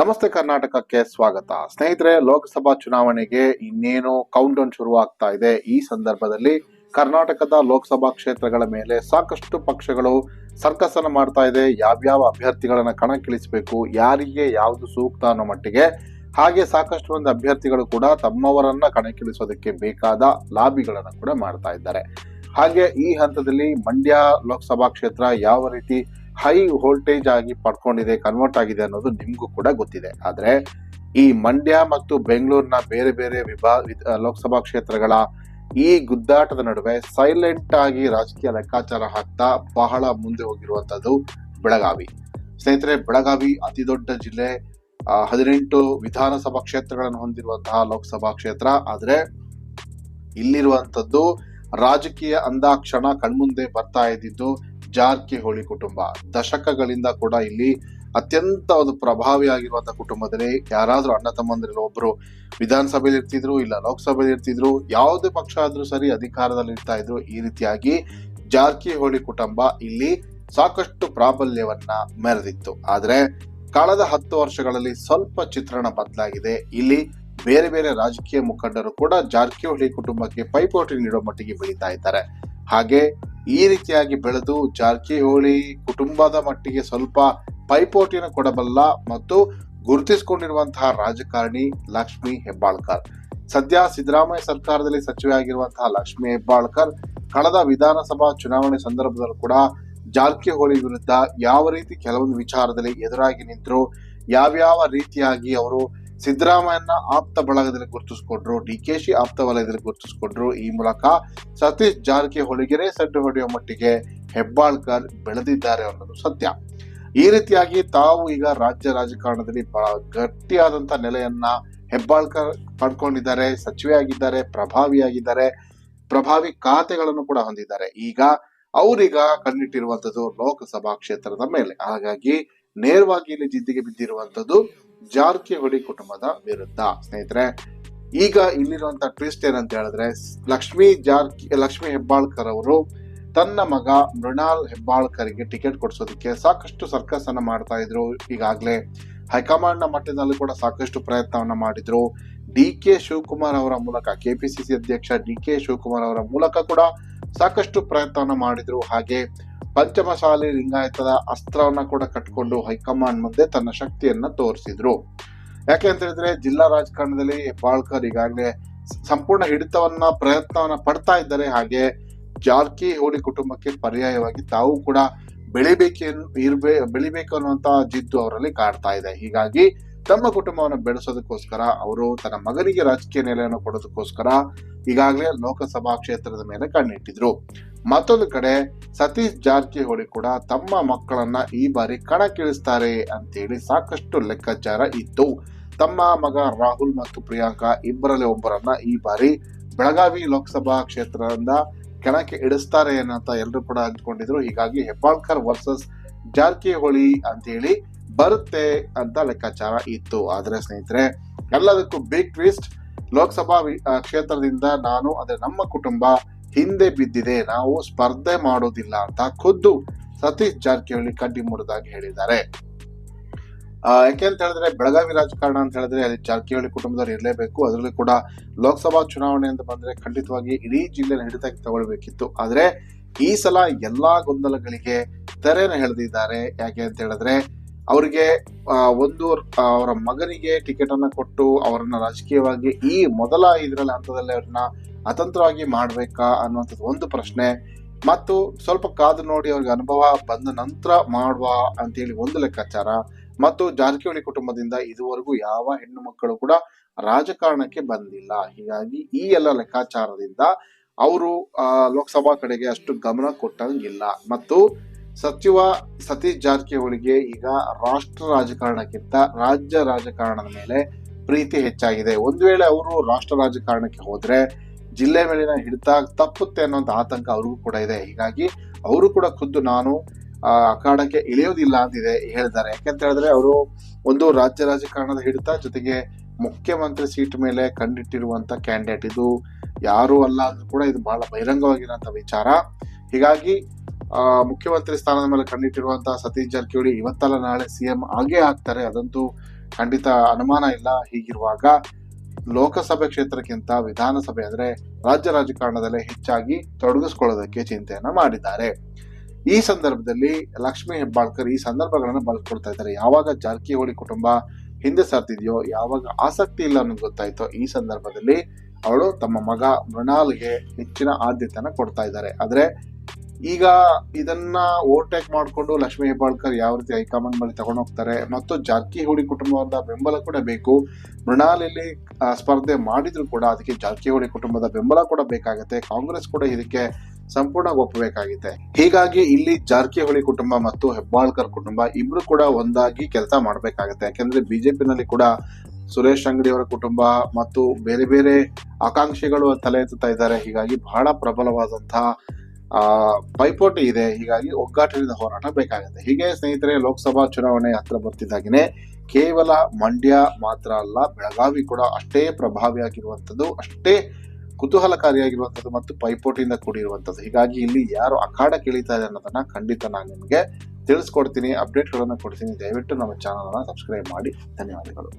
ನಮಸ್ತೆ ಕರ್ನಾಟಕಕ್ಕೆ ಸ್ವಾಗತ. ಸ್ನೇಹಿತರೆ, ಲೋಕಸಭಾ ಚುನಾವಣೆಗೆ ಇನ್ನೇನು ಕೌಂಟ್ ಡೌನ್ ಶುರು ಆಗ್ತಾ ಇದೆ. ಈ ಸಂದರ್ಭದಲ್ಲಿ ಕರ್ನಾಟಕದ ಲೋಕಸಭಾ ಕ್ಷೇತ್ರಗಳ ಮೇಲೆ ಸಾಕಷ್ಟು ಪಕ್ಷಗಳು ಸರ್ಕಸ್ ಅನ್ನ ಮಾಡ್ತಾ ಇದೆ. ಯಾವ್ಯಾವ ಅಭ್ಯರ್ಥಿಗಳನ್ನ ಕಣಕ್ಕಿಳಿಸಬೇಕು, ಯಾರಿಗೆ ಯಾವುದು ಸೂಕ್ತ ಅನ್ನೋ ಮಟ್ಟಿಗೆ. ಹಾಗೆ ಸಾಕಷ್ಟು ಒಂದು ಅಭ್ಯರ್ಥಿಗಳು ಕೂಡ ತಮ್ಮವರನ್ನ ಕಣಕ್ಕಿಳಿಸೋದಕ್ಕೆ ಬೇಕಾದ ಲಾಬಿಗಳನ್ನ ಕೂಡ ಮಾಡ್ತಾ ಇದ್ದಾರೆ. ಹಾಗೆ ಈ ಹಂತದಲ್ಲಿ ಮಂಡ್ಯ ಲೋಕಸಭಾ ಕ್ಷೇತ್ರ ಯಾವ ರೀತಿ ಹೈ ವೋಲ್ಟೇಜ್ ಆಗಿ ಪಡ್ಕೊಂಡಿದೆ ಕನ್ವರ್ಟ್ ಆಗಿದೆ ಅನ್ನೋದು ನಿಮಗೂ ಕೂಡ ಗೊತ್ತಿದೆ. ಆದರೆ ಈ ಮಂಡ್ಯ ಮತ್ತು ಬೆಂಗಳೂರಿನ ಬೇರೆ ಬೇರೆ ವಿಭಾ ಲೋಕಸಭಾ ಕ್ಷೇತ್ರಗಳ ಈ ಗುದ್ದಾಟದ ನಡುವೆ ಸೈಲೆಂಟ್ ಆಗಿ ರಾಜಕೀಯ ಲೆಕ್ಕಾಚಾರ ಹಾಕ್ತಾ ಬಹಳ ಮುಂದೆ ಹೋಗಿರುವಂತದ್ದು ಬೆಳಗಾವಿ. ಸ್ನೇಹಿತರೆ, ಬೆಳಗಾವಿ ಅತಿ ದೊಡ್ಡ ಜಿಲ್ಲೆ ಹದಿನೆಂಟು ವಿಧಾನಸಭಾ ಕ್ಷೇತ್ರಗಳನ್ನು ಹೊಂದಿರುವಂತಹ ಲೋಕಸಭಾ ಕ್ಷೇತ್ರ. ಆದರೆ ಇಲ್ಲಿರುವಂತದ್ದು ರಾಜಕೀಯ ಅಂದಾಕ್ಷಣ ಕಣ್ಮುಂದೆ ಬರ್ತಾ ಇದ್ದಿದ್ದು ಜಾರಕಿಹೊಳಿ ಕುಟುಂಬ. ದಶಕಗಳಿಂದ ಕೂಡ ಇಲ್ಲಿ ಅತ್ಯಂತ ಒಂದು ಪ್ರಭಾವಿಯಾಗಿರುವಂತಹ ಕುಟುಂಬದಲ್ಲಿ ಯಾರಾದ್ರೂ ಅಣ್ಣ ತಮ್ಮಂದಿರಲ್ಲಿ ಒಬ್ರು ವಿಧಾನಸಭೆಯಲ್ಲಿ ಇರ್ತಿದ್ರು, ಇಲ್ಲ ಲೋಕಸಭೆಯಲ್ಲಿ ಇರ್ತಿದ್ರು, ಯಾವುದೇ ಪಕ್ಷ ಆದ್ರೂ ಸರಿ ಅಧಿಕಾರದಲ್ಲಿ ಇರ್ತಾ ಇದ್ರು, ಈ ರೀತಿಯಾಗಿ ಜಾರಕಿಹೊಳಿ ಕುಟುಂಬ ಇಲ್ಲಿ ಸಾಕಷ್ಟು ಪ್ರಾಬಲ್ಯವನ್ನ ಮೆರೆದಿತ್ತು. ಆದ್ರೆ ಕಳೆದ ಹತ್ತು ವರ್ಷಗಳಲ್ಲಿ ಸ್ವಲ್ಪ ಚಿತ್ರಣ ಬದಲಾಗಿದೆ. ಇಲ್ಲಿ ಬೇರೆ ಬೇರೆ ರಾಜಕೀಯ ಮುಖಂಡರು ಕೂಡ ಜಾರಕಿಹೊಳಿ ಕುಟುಂಬಕ್ಕೆ ಪೈಪೋಟಿ ನೀಡೋ ಮಟ್ಟಿಗೆ ಬೆಳೀತಾ ಇದ್ದಾರೆ. ಹಾಗೆ ಈ ರೀತಿಯಾಗಿ ಬೆಳೆದು ಜಾರಕಿಹೊಳಿ ಕುಟುಂಬದ ಮಟ್ಟಿಗೆ ಸ್ವಲ್ಪ ಪೈಪೋಟಿಯನ್ನು ಕೊಡಬಲ್ಲ ಮತ್ತು ಗುರುತಿಸಿಕೊಂಡಿರುವಂತಹ ರಾಜಕಾರಣಿ ಲಕ್ಷ್ಮಿ ಹೆಬ್ಬಾಳ್ಕರ್. ಸದ್ಯ ಸಿದ್ದರಾಮಯ್ಯ ಸರ್ಕಾರದಲ್ಲಿ ಸಚಿವೆ ಆಗಿರುವಂತಹ ಲಕ್ಷ್ಮಿ ಹೆಬ್ಬಾಳ್ಕರ್ ಕಳೆದ ವಿಧಾನಸಭಾ ಚುನಾವಣೆ ಸಂದರ್ಭದಲ್ಲೂ ಕೂಡ ಜಾರಕಿಹೊಳಿ ವಿರುದ್ಧ ಯಾವ ರೀತಿ ಕೆಲವೊಂದು ವಿಚಾರದಲ್ಲಿ ಎದುರಾಗಿ ನಿಂತರು, ಯಾವ್ಯಾವ ರೀತಿಯಾಗಿ ಅವರು ಸಿದ್ದರಾಮಯ್ಯನ ಆಪ್ತ ಬಳಗದಲ್ಲಿ ಗುರುತಿಸಿಕೊಂಡ್ರು, ಡಿ ಕೆ ಶಿ ಆಪ್ತ ವಲಯದಲ್ಲಿ ಗುರುತಿಸಿಕೊಂಡ್ರು. ಈ ಮೂಲಕ ಸತೀಶ್ ಜಾರಕಿಹೊಳಿಗೆರೆ ಸಡ್ಡು ಹೊಡೆಯುವ ಮಟ್ಟಿಗೆ ಹೆಬ್ಬಾಳ್ಕರ್ ಬೆಳೆದಿದ್ದಾರೆ ಅನ್ನೋದು ಸತ್ಯ. ಈ ರೀತಿಯಾಗಿ ತಾವು ಈಗ ರಾಜ್ಯ ರಾಜಕಾರಣದಲ್ಲಿ ಬಹಳ ಗಟ್ಟಿಯಾದಂತ ನೆಲೆಯನ್ನ ಹೆಬ್ಬಾಳ್ಕರ್ ಪಡ್ಕೊಂಡಿದ್ದಾರೆ, ಸಚಿವೆಯಾಗಿದ್ದಾರೆ, ಪ್ರಭಾವಿಯಾಗಿದ್ದಾರೆ, ಪ್ರಭಾವಿ ಖಾತೆಗಳನ್ನು ಕೂಡ ಹೊಂದಿದ್ದಾರೆ. ಈಗ ಅವರೀಗ ಕಣ್ಣಿಟ್ಟಿರುವಂತದ್ದು ಲೋಕಸಭಾ ಕ್ಷೇತ್ರದ ಮೇಲೆ. ಹಾಗಾಗಿ ನೇರವಾಗಿ ಇಲ್ಲಿ ಜಿದ್ದಿಗೆ ಬಿದ್ದಿರುವಂತದ್ದು ಜಾರಕಿಹೊಳಿ ಕುಟುಂಬದ ವಿರುದ್ಧ. ಸ್ನೇಹಿತರೆ, ಈಗ ಇಲ್ಲಿರುವಂತ ಟ್ವಿಸ್ಟ್ ಏನಂತ ಹೇಳಿದ್ರೆ, ಲಕ್ಷ್ಮಿ ಜಾರ್ಕಿ, ಲಕ್ಷ್ಮಿ ಹೆಬ್ಬಾಳ್ಕರ್ ಅವರು ತನ್ನ ಮಗ ಮೃಣಾಲ್ ಹೆಬ್ಬಾಳ್ಕರ್ಗೆ ಟಿಕೆಟ್ ಕೊಡಿಸೋದಕ್ಕೆ ಸಾಕಷ್ಟು ಸರ್ಕಸ್ ಅನ್ನ ಮಾಡ್ತಾ ಇದ್ರು. ಈಗಾಗಲೇ ಹೈಕಮಾಂಡ್ನ ಮಟ್ಟದಲ್ಲಿ ಕೂಡ ಸಾಕಷ್ಟು ಪ್ರಯತ್ನವನ್ನ ಮಾಡಿದ್ರು. ಡಿ ಕೆ ಶಿವಕುಮಾರ್ ಅವರ ಮೂಲಕ ಕೆಪಿಸಿಸಿ ಅಧ್ಯಕ್ಷ ಡಿ ಕೆ ಶಿವಕುಮಾರ್ ಅವರ ಮೂಲಕ ಕೂಡ ಸಾಕಷ್ಟು ಪ್ರಯತ್ನವನ್ನ ಮಾಡಿದ್ರು. ಹಾಗೆ ಪಂಚಮಸಾಲಿ ಲಿಂಗಾಯತದ ಅಸ್ತ್ರವನ್ನ ಕೂಡ ಕಟ್ಕೊಂಡು ಹೈಕಮಾಂಡ್ ಮುಂದೆ ತನ್ನ ಶಕ್ತಿಯನ್ನ ತೋರಿಸಿದ್ರು. ಯಾಕೆ ಅಂತ ಹೇಳಿದ್ರೆ ಜಿಲ್ಲಾ ರಾಜಕಾರಣದಲ್ಲಿ ಹೆಬ್ಬಾಳ್ಕರ್ ಈಗಾಗಲೇ ಸಂಪೂರ್ಣ ಹಿಡಿತವನ್ನ, ಪ್ರಯತ್ನವನ್ನ ಪಡ್ತಾ ಇದ್ದಾರೆ. ಹಾಗೆ ಜಾರಕಿಹೊಳಿ ಕುಟುಂಬಕ್ಕೆ ಪರ್ಯಾಯವಾಗಿ ತಾವು ಕೂಡ ಬೆಳಿಬೇಕೆ ಇರ್ಬೇ, ಬೆಳಿಬೇಕು ಅನ್ನುವಂತ ಜಿದ್ದು ಅವರಲ್ಲಿ ಕಾಡ್ತಾ ಇದೆ. ಹೀಗಾಗಿ ತಮ್ಮ ಕುಟುಂಬವನ್ನು ಬೆಳೆಸೋದಕ್ಕೋಸ್ಕರ, ಅವರು ತನ್ನ ಮಗನಿಗೆ ರಾಜಕೀಯ ನೆಲೆಯನ್ನು ಕೊಡೋದಕ್ಕೋಸ್ಕರ ಈಗಾಗಲೇ ಲೋಕಸಭಾ ಕ್ಷೇತ್ರದ ಮೇಲೆ ಕಣ್ಣಿಟ್ಟಿದ್ರು. ಮತ್ತೊಂದು ಕಡೆ, ಸತೀಶ್ ಜಾರಕಿಹೊಳಿ ಕೂಡ ತಮ್ಮ ಮಕ್ಕಳನ್ನ ಈ ಬಾರಿ ಕಣಕ್ಕಿಳಿಸ್ತಾರೆ ಅಂತೇಳಿ ಸಾಕಷ್ಟು ಲೆಕ್ಕಾಚಾರ ಇತ್ತು. ತಮ್ಮ ಮಗ ರಾಹುಲ್ ಮತ್ತು ಪ್ರಿಯಾಂಕಾ ಇಬ್ಬರಲ್ಲಿ ಒಬ್ಬರನ್ನ ಈ ಬಾರಿ ಬೆಳಗಾವಿ ಲೋಕಸಭಾ ಕ್ಷೇತ್ರದಿಂದ ಕೆಣಕ್ಕೆ ಇಡಿಸ್ತಾರೆ ಅಂತ ಎಲ್ಲರೂ ಕೂಡ ಅಂದ್ಕೊಂಡಿದ್ರು. ಹೀಗಾಗಿ ಹೆಬ್ಬಾಳ್ಕರ್ ವರ್ಸಸ್ ಜಾರಕಿಹೊಳಿ ಅಂತೇಳಿ ಬರುತ್ತೆ ಅಂತ ಲೆಕ್ಕಾಚಾರ ಇತ್ತು. ಆದರೆ ಸ್ನೇಹಿತರೆ, ಎಲ್ಲದಕ್ಕೂ ಬಿಗ್ ಟ್ವಿಸ್ಟ್ ಲೋಕಸಭಾ ಕ್ಷೇತ್ರದಿಂದ ನಾನು, ಅಂದ್ರೆ ನಮ್ಮ ಕುಟುಂಬ ಹಿಂದೆ ಬಿದ್ದಿದೆ. ನಾವು ಸ್ಪರ್ಧೆ ಮಾಡೋದಿಲ್ಲ ಅಂತ ಖುದ್ದು ಸತೀಶ್ ಜಾರಕಿಹೊಳಿ ಕಡ್ಡಿ ಮುರಿದಾಗಿ ಹೇಳಿದ್ದಾರೆ. ಯಾಕೆ ಅಂತ ಹೇಳಿದ್ರೆ, ಬೆಳಗಾವಿ ರಾಜಕಾರಣ ಅಂತ ಹೇಳಿದ್ರೆ, ಅಲ್ಲಿ ಜಾರಕಿಹೊಳಿ ಕುಟುಂಬದವ್ರು ಇರಲೇಬೇಕು. ಅದರಲ್ಲಿ ಕೂಡ ಲೋಕಸಭಾ ಚುನಾವಣೆ ಅಂತ ಬಂದ್ರೆ ಖಂಡಿತವಾಗಿ ಇಡೀ ಜಿಲ್ಲೆನ ಹಿಡಿತಕ್ಕೆ ತಗೊಳ್ಬೇಕಿತ್ತು. ಆದ್ರೆ ಈ ಸಲ ಎಲ್ಲಾ ಗೊಂದಲಗಳಿಗೆ ತೆರೆನ ಎಳೆದಿದ್ದಾರೆ. ಯಾಕೆ ಅಂತ ಹೇಳಿದ್ರೆ ಅವರಿಗೆ ಒಂದು ಅವರ ಮಗನಿಗೆ ಟಿಕೆಟ್ ಅನ್ನ ಕೊಟ್ಟು ಅವರನ್ನ ರಾಜಕೀಯವಾಗಿ ಈ ಮೊದಲ ಇದರಲ್ಲಿ ಹಂತದಲ್ಲಿ ಅವ್ರನ್ನ ಅತಂತ್ರವಾಗಿ ಮಾಡ್ಬೇಕಾ ಅನ್ನುವಂಥದ್ದು ಒಂದು ಪ್ರಶ್ನೆ. ಮತ್ತು ಸ್ವಲ್ಪ ಕಾದು ನೋಡಿ ಅವ್ರಿಗೆ ಅನುಭವ ಬಂದ ನಂತರ ಮಾಡುವ ಅಂತೇಳಿ ಒಂದು ಲೆಕ್ಕಾಚಾರ. ಮತ್ತು ಜಾರಕಿಹೊಳಿ ಕುಟುಂಬದಿಂದ ಇದುವರೆಗೂ ಯಾವ ಹೆಣ್ಣು ಮಕ್ಕಳು ಕೂಡ ರಾಜಕಾರಣಕ್ಕೆ ಬಂದಿಲ್ಲ. ಹೀಗಾಗಿ ಈ ಎಲ್ಲ ಲೆಕ್ಕಾಚಾರದಿಂದ ಅವರು ಲೋಕಸಭಾ ಕಡೆಗೆ ಅಷ್ಟು ಗಮನ ಕೊಟ್ಟಂಗಿಲ್ಲ. ಮತ್ತು ಸಚಿವ ಸತೀಶ್ ಜಾರಕಿಹೊಳಿಗೆ ಈಗ ರಾಷ್ಟ್ರ ರಾಜಕಾರಣಕ್ಕಿಂತ ರಾಜ್ಯ ರಾಜಕಾರಣದ ಮೇಲೆ ಪ್ರೀತಿ ಹೆಚ್ಚಾಗಿದೆ. ಒಂದು ವೇಳೆ ಅವರು ರಾಷ್ಟ್ರ ರಾಜಕಾರಣಕ್ಕೆ ಹೋದ್ರೆ ಜಿಲ್ಲೆ ಮೇಲಿನ ಹಿಡಿತ ತಪ್ಪುತ್ತೆ ಅನ್ನೋಂಥ ಆತಂಕ ಅವ್ರಿಗೂ ಕೂಡ ಇದೆ. ಹೀಗಾಗಿ ಅವರು ಕೂಡ ಖುದ್ದು ನಾನು ಆ, ಅಖಾಡಕ್ಕೆ ಇಳಿಯೋದಿಲ್ಲ ಅಂತಿದೆ ಹೇಳಿದ್ದಾರೆ. ಯಾಕೆಂತ ಹೇಳಿದ್ರೆ ಅವರು ಒಂದು ರಾಜ್ಯ ರಾಜಕಾರಣದ ಹಿಡಿತ ಜೊತೆಗೆ ಮುಖ್ಯಮಂತ್ರಿ ಸೀಟ್ ಮೇಲೆ ಕಂಡಿಟ್ಟಿರುವಂತ ಕ್ಯಾಂಡಿಡೇಟ್. ಇದು ಯಾರು ಅಲ್ಲ ಅಂದ್ರೂ ಕೂಡ ಇದು ಬಹಳ ಬಹಿರಂಗವಾಗಿರುವಂತ ವಿಚಾರ. ಹೀಗಾಗಿ ಮುಖ್ಯಮಂತ್ರಿ ಸ್ಥಾನದ ಮೇಲೆ ಕಣ್ಣಿಟ್ಟಿರುವಂತಹ ಸತೀಶ್ ಜಾರಕಿಹೊಳಿ ಇವತ್ತಲ್ಲ ನಾಳೆ ಸಿಎಂ ಆಗೇ ಆಗ್ತಾರೆ. ಅದಂತೂ ಖಂಡಿತ ಅನುಮಾನ ಇಲ್ಲ. ಹೀಗಿರುವಾಗ ಲೋಕಸಭೆ ಕ್ಷೇತ್ರಕ್ಕಿಂತ ವಿಧಾನಸಭೆ ಅಂದ್ರೆ ರಾಜ್ಯ ರಾಜಕಾರಣದಲ್ಲೇ ಹೆಚ್ಚಾಗಿ ತೊಡಗಿಸ್ಕೊಳ್ಳೋದಕ್ಕೆ ಚಿಂತೆಯನ್ನ ಮಾಡಿದ್ದಾರೆ. ಈ ಸಂದರ್ಭದಲ್ಲಿ ಲಕ್ಷ್ಮೀ ಹೆಬ್ಬಾಳ್ಕರ್ ಈ ಸಂದರ್ಭಗಳನ್ನು ಬಳಸ್ಕೊಳ್ತಾ ಇದ್ದಾರೆ. ಯಾವಾಗ ಜಾರಕಿಹೊಳಿ ಕುಟುಂಬ ಹಿಂದೆ ಸರ್ತಿದೆಯೋ, ಯಾವಾಗ ಆಸಕ್ತಿ ಇಲ್ಲ ಅನ್ನೋದು ಗೊತ್ತಾಯ್ತೋ, ಈ ಸಂದರ್ಭದಲ್ಲಿ ಅವಳು ತಮ್ಮ ಮಗ ಮೃಣಾಲ್ಗೆ ಹೆಚ್ಚಿನ ಆದ್ಯತೆಯನ್ನು ಕೊಡ್ತಾ ಇದ್ದಾರೆ. ಆದ್ರೆ ಈಗ ಇದನ್ನ ಓವರ್ಟೇಕ್ ಮಾಡಿಕೊಂಡು ಲಕ್ಷ್ಮೀ ಹೆಬ್ಬಾಳ್ಕರ್ ಯಾವ ರೀತಿ ಹೈಕಮಾಂಡ್ ಬಳಿ ಹೋಗ್ತಾರೆ ಮತ್ತು ಜಾರಕಿಹೊಳಿ ಕುಟುಂಬದ ಬೆಂಬಲ ಕೂಡ ಬೇಕು. ಮೃಣಾಲಿಲಿ ಸ್ಪರ್ಧೆ ಮಾಡಿದ್ರು ಕೂಡ ಅದಕ್ಕೆ ಜಾರಕಿಹೊಳಿ ಕುಟುಂಬದ ಬೆಂಬಲ ಕೂಡ ಬೇಕಾಗುತ್ತೆ. ಕಾಂಗ್ರೆಸ್ ಕೂಡ ಇದಕ್ಕೆ ಸಂಪೂರ್ಣ ಒಪ್ಪಬೇಕಾಗಿದೆ. ಹೀಗಾಗಿ ಇಲ್ಲಿ ಜಾರಕಿಹೊಳಿ ಕುಟುಂಬ ಮತ್ತು ಹೆಬ್ಬಾಳ್ಕರ್ ಕುಟುಂಬ ಇಬ್ರು ಕೂಡ ಒಂದಾಗಿ ಕೆಲಸ ಮಾಡಬೇಕಾಗುತ್ತೆ. ಯಾಕಂದ್ರೆ ಬಿಜೆಪಿನಲ್ಲಿ ಕೂಡ ಸುರೇಶ್ ಅಂಗಡಿ ಅವರ ಕುಟುಂಬ ಮತ್ತು ಬೇರೆ ಬೇರೆ ಆಕಾಂಕ್ಷಿಗಳು ತಲೆ ಎತ್ತುತ್ತಾ ಇದ್ದಾರೆ. ಹೀಗಾಗಿ ಬಹಳ ಪ್ರಬಲವಾದಂತಹ ಪೈಪೋಟಿ ಇದೆ. ಹೀಗಾಗಿ ಒಗ್ಗಟ್ಟಿನಿಂದ ಹೋರಾಟ ಬೇಕಾಗುತ್ತೆ. ಹೀಗೆ ಸ್ನೇಹಿತರೆ, ಲೋಕಸಭಾ ಚುನಾವಣೆ ಹತ್ರ ಬರ್ತಿದ್ದಾಗಿನೇ ಕೇವಲ ಮಂಡ್ಯ ಮಾತ್ರ ಅಲ್ಲ, ಬೆಳಗಾವಿ ಕೂಡ ಅಷ್ಟೇ ಪ್ರಭಾವಿಯಾಗಿರುವಂಥದ್ದು, ಅಷ್ಟೇ ಕುತೂಹಲಕಾರಿಯಾಗಿರುವಂಥದ್ದು ಮತ್ತು ಪೈಪೋಟಿಯಿಂದ ಕೂಡಿರುವಂಥದ್ದು. ಹೀಗಾಗಿ ಇಲ್ಲಿ ಯಾರು ಅಖಾಡ ಕೇಳಿತಾ ಇದೆ ಅನ್ನೋದನ್ನ ಖಂಡಿತ ನಾನು ನಿಮಗೆ ತಿಳಿಸ್ಕೊಡ್ತೀನಿ, ಅಪ್ಡೇಟ್ಗಳನ್ನು ಕೊಡ್ತೀನಿ. ದಯವಿಟ್ಟು ನಮ್ಮ ಚಾನಲನ್ನು ಸಬ್ಸ್ಕ್ರೈಬ್ ಮಾಡಿ. ಧನ್ಯವಾದಗಳು.